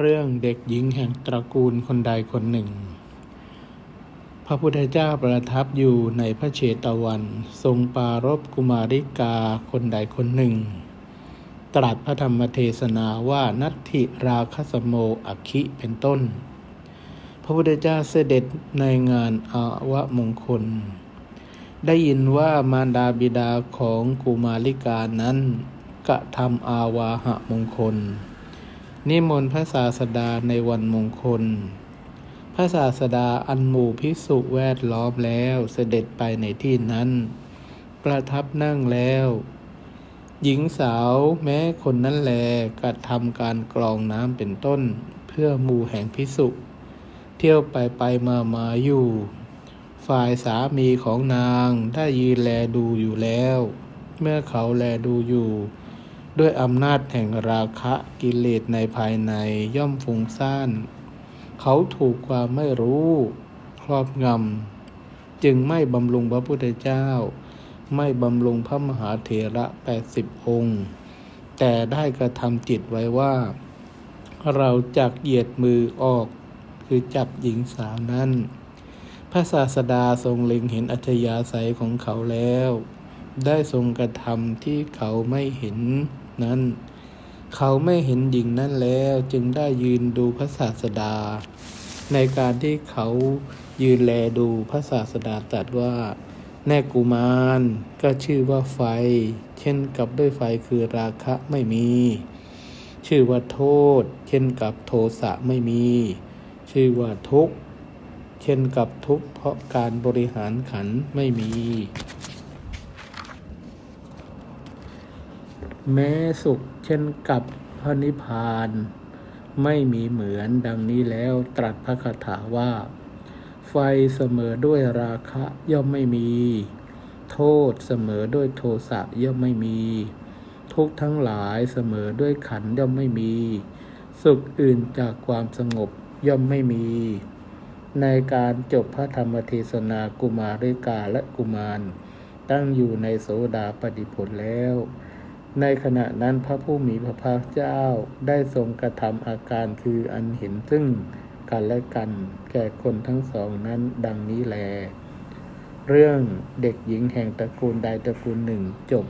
เรื่องเด็กหญิงแห่งตระกูลคนใดคนหนึ่ง พระพุทธเจ้าประทับอยู่ในพระเชตวัน ทรงปรารบกุมาริกาคนใดคนหนึ่ง ตรัสพระธรรมเทศนาว่านัตถิราคสโมอคิเป็นต้น พระพุทธเจ้าเสด็จในงานอาวะมงคล ได้ยินว่ามารดาบิดาของกุมาริกานั้นกระทำอาวาหะมงคล นิมนต์พระศาสดาในวันมงคล พระศาสดาอันหมู่ภิกษุแวดล้อมแล้วเสด็จไปในที่นั้น ประทับนั่งแล้ว หญิงสาวแม้คนนั้นแลกระทำการกรองน้ำเป็นต้น เพื่อหมู่แห่งภิกษุเที่ยวไปไปมามาอยู่ ฝ่ายสามีของนางได้ยืนแลดูอยู่แล้ว เมื่อเขาแลดูอยู่ ด้วยอำนาจแห่งราคะกิเลสในภายในย่อมฟุ้งซ่าน เขาถูกความไม่รู้ครอบงำ จึงไม่บำรุงพระพุทธเจ้า ไม่บำรุงพระมหาเถระแปดสิบองค์ แต่ได้กระทำจิตไว้ว่า เราจักเหยียดมือออกคือจับหญิงสาวนั้น พระศาสดาทรงเล็งเห็นอัธยาศัยของเขาแล้ว ได้ทรงกระทำที่เขาไม่เห็นนั้น เขาไม่เห็นหญิงนั้นแล้วจึงได้ยืนดูพระศาสดา ในการที่เขายืนแลดูพระศาสดาตรัสว่า แน่กุมารก็ชื่อว่าไฟ เช่นกับด้วยไฟคือราคะไม่มี ชื่อว่าโทษ เช่นกับโทสะไม่มี ชื่อว่าทุกข์ เช่นกับทุกข์เพราะการบริหารขันไม่มี แม้สุขเช่นกับพระนิพพาน ไม่มีเหมือนดังนี้แล้วตรัสพระคาถาว่า ไฟเสมอด้วยราคะย่อมไม่มี โทษเสมอด้วยโทสะย่อมไม่มี ทุกทั้งหลายเสมอด้วยขันย่อมไม่มี สุขอื่นจากความสงบย่อมไม่มี ในการจบพระธรรมเทศนากุมาริกาและกุมาร ตั้งอยู่ในโสดาปฏิผลแล้ว ในขณะนั้นพระผู้มีพระภาคเจ้าได้ทรงกระทำอาการคืออันเห็นซึ่งกันและกันแก่คนทั้งสองนั้นดังนี้แล เรื่องเด็กหญิงแห่งตระกูลใดตระกูลหนึ่งจบ